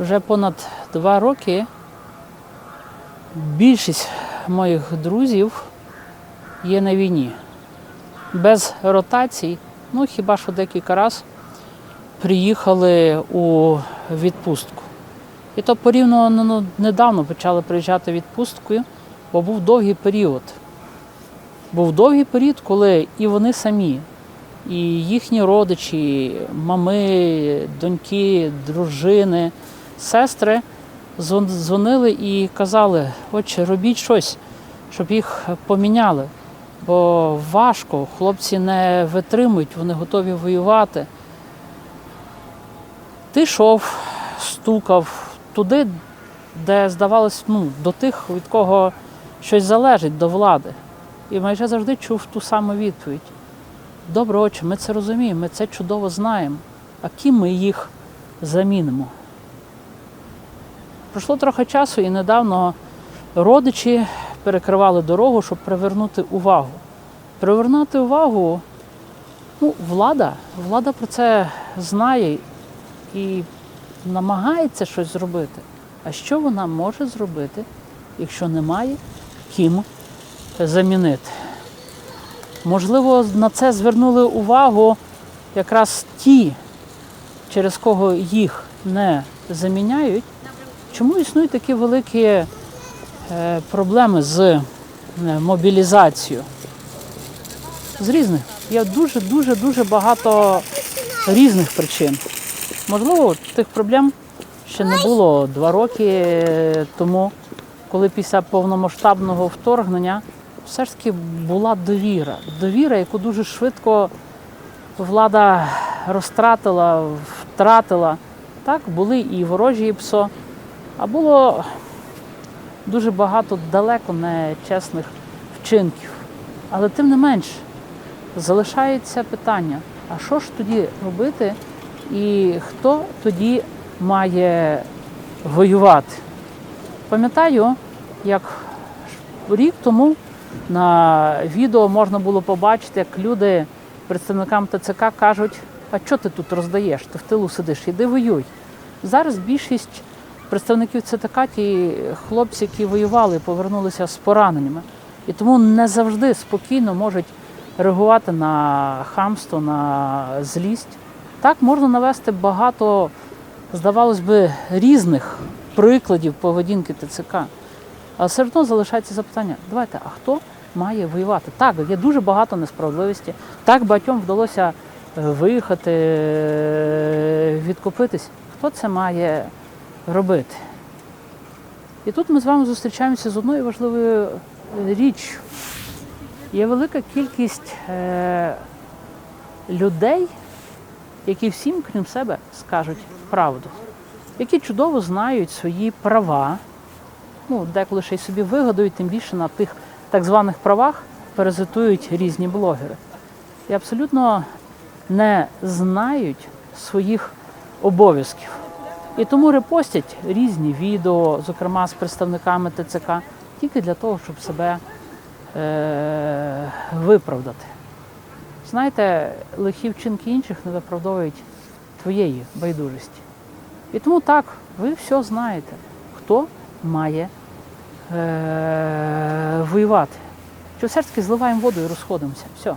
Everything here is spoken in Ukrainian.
Вже понад два роки більшість моїх друзів є на війні. Без ротацій, ну хіба що декілька разів приїхали у відпустку. І то порівняно ну, недавно почали приїжджати відпусткою, бо був довгий період. Був довгий період, коли і вони самі, і їхні родичі, мами, доньки, дружини, сестри дзвонили і казали, отче, робіть щось, щоб їх поміняли. Бо важко, хлопці не витримують, вони готові воювати. Ти йшов, стукав туди, де здавалось, ну, до тих, від кого щось залежить, до влади. І майже завжди чув ту саму відповідь. Добре, отче, ми це розуміємо, ми це чудово знаємо. А ким ми їх замінимо? Пройшло трохи часу, і недавно родичі перекривали дорогу, щоб привернути увагу. Привернути увагу, ну, влада, влада про це знає і намагається щось зробити. А що вона може зробити, якщо немає ким замінити? Можливо, на це звернули увагу якраз ті, через кого їх не заміняють. Чому існують такі великі е, проблеми з е, мобілізацією? З різних. Є дуже, дуже, дуже багато різних причин. Можливо, тих проблем ще не було два роки тому, коли після повномасштабного вторгнення все ж таки була довіра. Довіра, яку дуже швидко влада розтратила, втратила. Так, були і ворожі ПСО, а було дуже багато далеко нечесних вчинків. Але тим не менш залишається питання: а що ж тоді робити, і хто тоді має воювати? Пам'ятаю, як рік тому на відео можна було побачити, як люди представникам ТЦК кажуть, а що ти тут роздаєш? Ти в тилу сидиш, іди воюй. Зараз більшість представників ЦТК ті хлопці, які воювали, повернулися з пораненнями. І тому не завжди спокійно можуть реагувати на хамство, на злість. Так можна навести багато, здавалось би, різних прикладів поведінки ТЦК. Але все одно залишається запитання: давайте, а хто має воювати? Так, є дуже багато несправедливості. Так багатьом вдалося е, виїхати, е, відкупитись. Хто це має робити? І тут ми з вами зустрічаємося з одною важливою річчю. Є велика кількість е, людей, які всім, крім себе, скажуть правду, які чудово знають свої права, ну, деколи ще й собі вигадують, тим більше на тих так званих правах паразитують різні блогери. І абсолютно не знають своїх обов'язків. І тому репостять різні відео, зокрема з представниками ТЦК, тільки для того, щоб себе е- виправдати. Знаєте, лихі вчинки інших не виправдовують твоєї байдужості. І тому так, ви все знаєте, хто має е- воювати. Ж зливаємо воду і розходимося. Все.